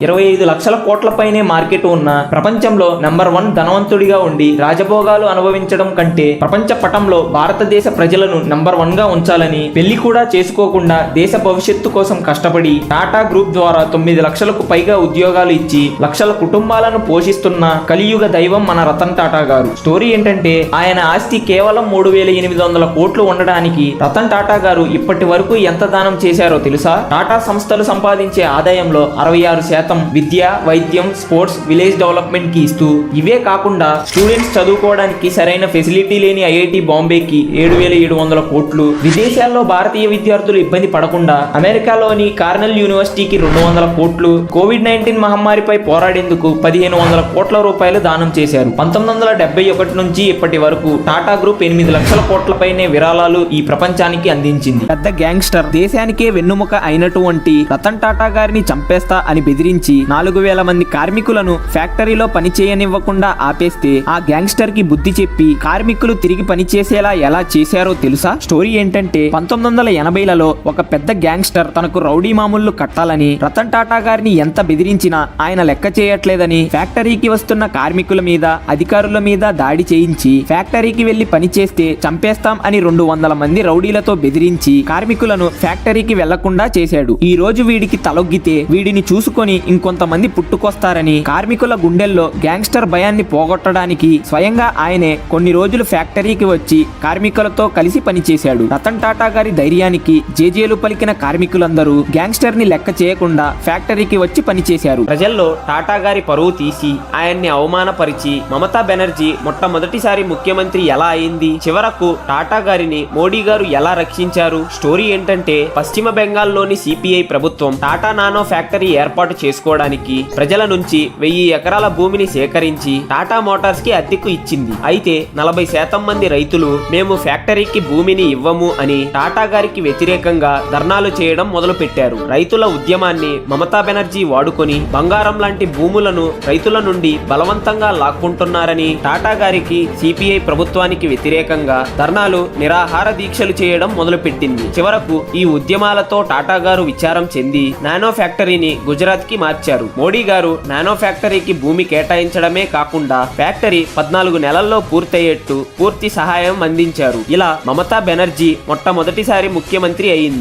ఇరవై ఐదు లక్షల కోట్లపైనే మార్కెట్ ఉన్న ప్రపంచంలో నంబర్ వన్ ధనవంతుడిగా ఉండి రాజభోగాలు అనుభవించడం కంటే ప్రపంచ పటంలో భారతదేశ ప్రజలను నంబర్ వన్గా ఉంచాలని పెళ్ళి కూడా చేసుకోకుండా దేశ భవిష్యత్తు కోసం కష్టపడి టాటా గ్రూప్ ద్వారా తొమ్మిది లక్షలకు పైగా ఉద్యోగాలు ఇచ్చి లక్షల కుటుంబాలను పోషిస్తున్న కలియుగ దైవం మన రతన్ టాటా గారు. స్టోరీ ఏంటంటే ఆయన ఆస్తి కేవలం మూడు వేల ఎనిమిది వందల కోట్లు ఉండడానికి రతన్ టాటా గారు ఇప్పటి వరకు ఎంత దానం చేశారో తెలుసా? టాటా సంస్థలు సంపాదించే ఆదాయంలో అరవై ఆరు శాతం విద్య వైద్యం స్పోర్ట్స్ విలేజ్ డెవలప్మెంట్కి ఇస్తూ ఇవే కాకుండా స్టూడెంట్స్ చదువుకోవడానికి సరైన ఫెసిలిటీ లేని ఐఐటి బాంబేకి ఏడు వేల ఏడు వందల కోట్లు విదేశాల్లో భారతీయ విద్యార్థులు ఇబ్బంది పడకుండా అమెరికాలోని కార్నల్ యూనివర్సిటీకి రెండు వందల కోట్లు కోవిడ్ నైన్టీన్ మహమ్మారిపై పోరాడేందుకు పదిహేను వందల కోట్ల రూపాయలు దానం చేశారు. పంతొమ్మిది వందల డెబ్బై ఒకటి నుంచి ఇప్పటి వరకు టాటా గ్రూప్ ఎనిమిది లక్షల కోట్లపైనే విరాళాలు ఈ ప్రపంచానికి అందించింది. పెద్ద గ్యాంగ్స్టర్ దేశానికే వెన్నుముక అయినటువంటి రతన్ టాటా గారిని చంపేస్తా అని బెదిరించి నాలుగు వేల మంది కార్మికులను ఫ్యాక్టరీలో పని చేయనివ్వకుండా ఆపేస్తే ఆ గ్యాంగ్స్టర్కి బుద్ధి చెప్పి కార్మికులు తిరిగి పనిచేసేలా ఎలా చేశారో తెలుసా? స్టోరీ ఏంటంటే పంతొమ్మిది వందల ఎనభైలలో ఒక పెద్ద గ్యాంగ్స్టర్ తనకు రౌడీ మామూళ్ళు కట్టాలని రతన్ టాటా గారిని ఎంత బెదిరించినా ఆయన లెక్క చేయట్లేదని ఫ్యాక్టరీకి వస్తున్న కార్మికుల మీద అధికారుల మీద దాడి చేయించి ఫ్యాక్టరీకి వెళ్ళి పని చేస్తే చంపేస్తాం అని రెండు వందల మంది రౌడీలతో బెదిరించి కార్మికులను ఫ్యాక్టరీకి వెళ్ళకుండా చేశాడు. ఈ రోజు వీడికి తలొగ్గితే వీడిని చూసుకొని ఇంకొంతమంది పుట్టుకొస్తారని కార్మికుల గుండెల్లో గ్యాంగ్స్టర్ భయాన్ని పోగొట్టడానికి స్వయంగా ఆయనే కొన్ని రోజులు ఫ్యాక్టరీకి వచ్చి కార్మికులతో కలిసి పనిచేశాడు. రతన్ టాటా గారి ధైర్యానికి జేజేలు పలికిన కార్మికులందరూ గ్యాంగ్స్టర్ని లెక్క చేయకుండా ఫ్యాక్టరీకి వచ్చి పనిచేశారు. ప్రజల్లో టాటా గారి పరువు తీసి ఆయన్ని అవమానపరిచి మమతా బెనర్జీ మొట్టమొదటిసారి ముఖ్యమంత్రి ఎలా అయింది? చివరకు టాటా గారిని మోడీ గారు ఎలా రక్షించారు? స్టోరీ ఏంటంటే పశ్చిమ బెంగాల్లోని సిపిఐ ప్రభుత్వం టాటా నానో ఫ్యాక్టరీ ఏర్పాటు చేసుకోవడానికి ప్రజల నుంచి వెయ్యి ఎకరాల భూమిని సేకరించి టాటా మోటార్స్కి అద్దెకు ఇచ్చింది. అయితే నలభై శాతం మంది రైతులు మేము ఫ్యాక్టరీకి భూమిని ఇవ్వము అని టాటా గారికి వ్యతిరేకంగా ధర్నాలు చేయడం మొదలు పెట్టారు రైతుల ఉద్యమాన్ని మమతా బెనర్జీ వాడుకొని బంగారం లాంటి భూములను రైతుల నుండి బలవంతంగా లాక్కుంటున్నారని టాటా గారికి సిపిఐ ప్రభుత్వానికి వ్యతిరేకంగా ధర్నాలు నిరాహార దీక్షలు చేయడం మొదలుపెట్టింది. చివరకు ఈ ఉద్యమాలతో టాటా గారు విచారం చెంది నానో ఫ్యాక్టరీని గుజరాత్కి మార్చారు. మోడీ గారు నానో ఫ్యాక్టరీకి భూమి కేటాయించడమే కాకుండా ఫ్యాక్టరీ పద్నాలుగు నెలల్లో పూర్తయ్యేట్టు పూర్తి సహాయం అందించారు. ఇలా మమతా బెనర్జీ మొట్టమొదటిసారి ముఖ్యమంత్రి అయింది.